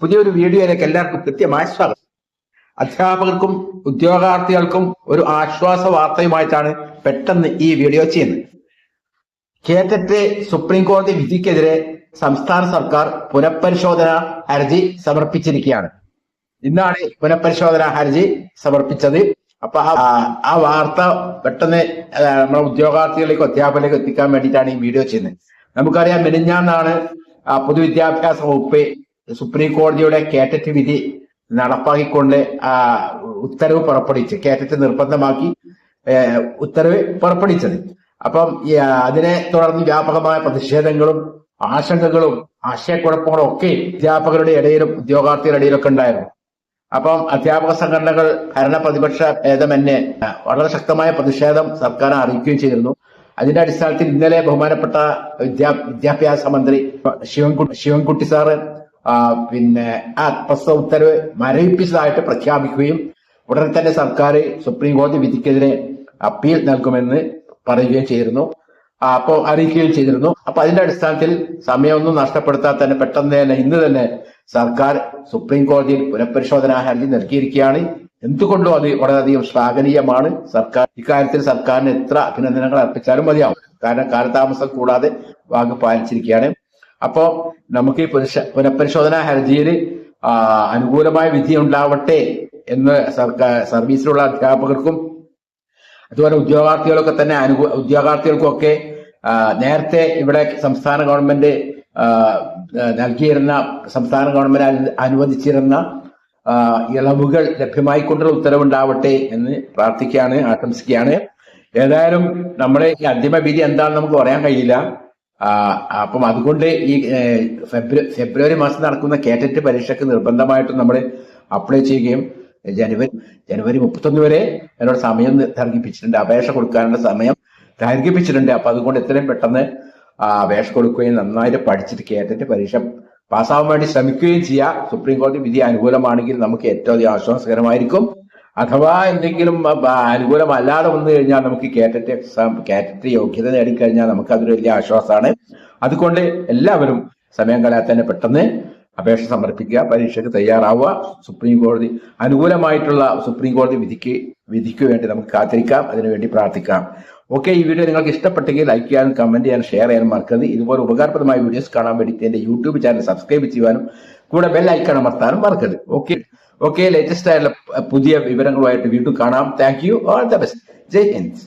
പുതിയൊരു വീഡിയോയിലേക്ക് എല്ലാവർക്കും കൃത്യമായ സ്വാഗതം. അധ്യാപകർക്കും ഉദ്യോഗാർത്ഥികൾക്കും ഒരു ആശ്വാസ വാർത്തയുമായിട്ടാണ് പെട്ടെന്ന് ഈ വീഡിയോ ചെയ്യുന്നത്. കേറ്ററ്റ് സുപ്രീം കോടതി വിധിക്കെതിരെ സംസ്ഥാന സർക്കാർ പുനഃപരിശോധന ഹർജി സമർപ്പിച്ചിരിക്കുകയാണ്. ഇന്നാണ് പുനഃപരിശോധന ഹർജി സമർപ്പിച്ചത്. അപ്പൊ ആ- വാർത്ത പെട്ടെന്ന് നമ്മുടെ ഉദ്യോഗാർത്ഥികളിലേക്കും അധ്യാപകരിലേക്കും എത്തിക്കാൻ വേണ്ടിയിട്ടാണ് ഈ വീഡിയോ ചെയ്യുന്നത്. നമുക്കറിയാം മെനിഞ്ഞാന്നാണ് പൊതുവിദ്യാഭ്യാസ വകുപ്പ് സുപ്രീം കോടതിയുടെ കേറ്ററ്റ് വിധി നടപ്പാക്കിക്കൊണ്ട് ഉത്തരവ് പുറപ്പെടുവിച്ച് കേറ്ററ്റ് നിർബന്ധമാക്കി ഉത്തരവ് പുറപ്പെടുവിച്ചത്. അപ്പം അതിനെ തുടർന്ന് വ്യാപകമായ പ്രതിഷേധങ്ങളും ആശങ്കകളും ആശയക്കുഴപ്പങ്ങളും ഒക്കെ അധ്യാപകരുടെ ഇടയിലും ഉദ്യോഗാർത്ഥികളുടെ ഇടയിലൊക്കെ ഉണ്ടായിരുന്നു. അപ്പം അധ്യാപക സംഘടനകൾ ഭരണ പ്രതിപക്ഷ ഭേദമന്യേ വളരെ ശക്തമായ പ്രതിഷേധം സർക്കാർ അറിയിക്കുകയും ചെയ്തിരുന്നു. അതിന്റെ അടിസ്ഥാനത്തിൽ ഇന്നലെ ബഹുമാനപ്പെട്ട വിദ്യാഭ്യാസ മന്ത്രി ശിവൻകുട്ടി ശിവൻകുട്ടി സാറ് പിന്നെ ആ പ്രസ്തുത ഉത്തരവ് മരവിപ്പിച്ചതായിട്ട് പ്രഖ്യാപിക്കുകയും ഉടനെ തന്നെ സർക്കാർ സുപ്രീം കോടതി വിധിക്കെതിരെ അപ്പീൽ നൽകുമെന്ന് പറയുകയും ചെയ്തിരുന്നു. അപ്പോൾ അപ്പോ അറിയിക്കുകയും ചെയ്തിരുന്നു. അപ്പൊ അതിന്റെ അടിസ്ഥാനത്തിൽ സമയമൊന്നും നഷ്ടപ്പെടുത്താതെ തന്നെ പെട്ടെന്ന് തന്നെ ഇന്ന് തന്നെ സർക്കാർ സുപ്രീം കോടതിയിൽ പുനഃപരിശോധനാ ഹർജി നൽകിയിരിക്കുകയാണ്. എന്തുകൊണ്ടും അത് വളരെയധികം ശ്ലാഘനീയമാണ്. സർക്കാർ ഇക്കാര്യത്തിൽ സർക്കാരിന് എത്ര അഭിനന്ദനങ്ങൾ അർപ്പിച്ചാലും മതിയാവും. കാരണം കാലതാമസം കൂടാതെ വാക്ക് പാലിച്ചിരിക്കുകയാണ്. അപ്പോ നമുക്ക് ഈ പുനഃ- പുനഃപരിശോധനാ ഹർജിയിൽ അനുകൂലമായ വിധി ഉണ്ടാവട്ടെ എന്ന് സർക്കാർ സർവീസിലുള്ള അധ്യാപകർക്കും അതുപോലെ ഉദ്യോഗാർത്ഥികളൊക്കെ തന്നെ അനുകൂ ഉദ്യോഗാർത്ഥികൾക്കൊക്കെ നേരത്തെ ഇവിടെ സംസ്ഥാന ഗവൺമെന്റ് നൽകിയിരുന്ന സംസ്ഥാന ഗവൺമെന്റ് അനുവദിച്ചിരുന്ന ഇളവുകൾ ലഭ്യമായിക്കൊണ്ടുള്ള ഉത്തരവുണ്ടാവട്ടെ എന്ന് പ്രാർത്ഥിക്കുകയാണ് ആശംസിക്കുകയാണ്. ഏതായാലും നമ്മുടെ ഈ അന്തിമ വിധി എന്താണെന്ന് നമുക്ക് പറയാൻ കഴിയില്ല. അപ്പം അതുകൊണ്ട് ഈ ഫെബ്രുവരി ഫെബ്രുവരി മാസം നടക്കുന്ന കേറ്ററ്റ് പരീക്ഷയ്ക്ക് നിർബന്ധമായിട്ടും നമ്മൾ അപ്ലൈ ചെയ്യുകയും ജനുവരി ജനുവരി മുപ്പത്തൊന്ന് വരെ എന്നോട് സമയം ദീർഘിപ്പിച്ചിട്ടുണ്ട് അപേക്ഷ കൊടുക്കാനുള്ള സമയം ദീർഘിപ്പിച്ചിട്ടുണ്ട് അപ്പൊ അതുകൊണ്ട് എത്രയും പെട്ടെന്ന് അപേക്ഷ കൊടുക്കുകയും നന്നായിട്ട് പഠിച്ചിട്ട് കേട്ടിട്ട് പരീക്ഷ പാസ്സാവാൻ വേണ്ടി ശ്രമിക്കുകയും ചെയ്യുക സുപ്രീം കോടതി വിധി അനുകൂലമാണെങ്കിൽ നമുക്ക് ഏറ്റവും അധികം ആശ്വാസകരമായിരിക്കും. അഥവാ എന്തെങ്കിലും അനുകൂലമല്ലാതെ വന്നു കഴിഞ്ഞാൽ നമുക്ക് കേറ്ററ്റ് എക്സാം കേറ്ററ്റ് യോഗ്യത നേടിക്കഴിഞ്ഞാൽ നമുക്ക് അതൊരു വലിയ ആശ്വാസമാണ്. അതുകൊണ്ട് എല്ലാവരും സമയം കളയാതെ തന്നെ പെട്ടെന്ന് അപേക്ഷ സമർപ്പിക്കുക പരീക്ഷയ്ക്ക് തയ്യാറാവുക. സുപ്രീം കോടതി അനുകൂലമായിട്ടുള്ള സുപ്രീം കോടതി വിധിക്ക് വിധിക്ക് വേണ്ടി നമുക്ക് കാത്തിരിക്കാം അതിനുവേണ്ടി പ്രാർത്ഥിക്കാം. ഓക്കെ ഈ വീഡിയോ നിങ്ങൾക്ക് ഇഷ്ടപ്പെട്ടെങ്കിൽ ലൈക്ക് ചെയ്യാനും കമന്റ് ചെയ്യാനും ഷെയർ ചെയ്യാനും മറക്കരുത്. ഇതുപോലെ ഉപകാരപ്രദമായ വീഡിയോസ് കാണാൻ വേണ്ടി എന്റെ യൂട്യൂബ് ചാനൽ സബ്സ്ക്രൈബ് ചെയ്യാനും കൂടെ ബെൽ ഐക്കൺ അമർത്താനും മറക്കരുത്. ഓക്കെ. ഓക്കെ ലേറ്റസ്റ്റ് ആയിട്ടുള്ള പുതിയ വിവരങ്ങളുമായിട്ട് വീണ്ടും കാണാം. Thank you all the best Jai Hind.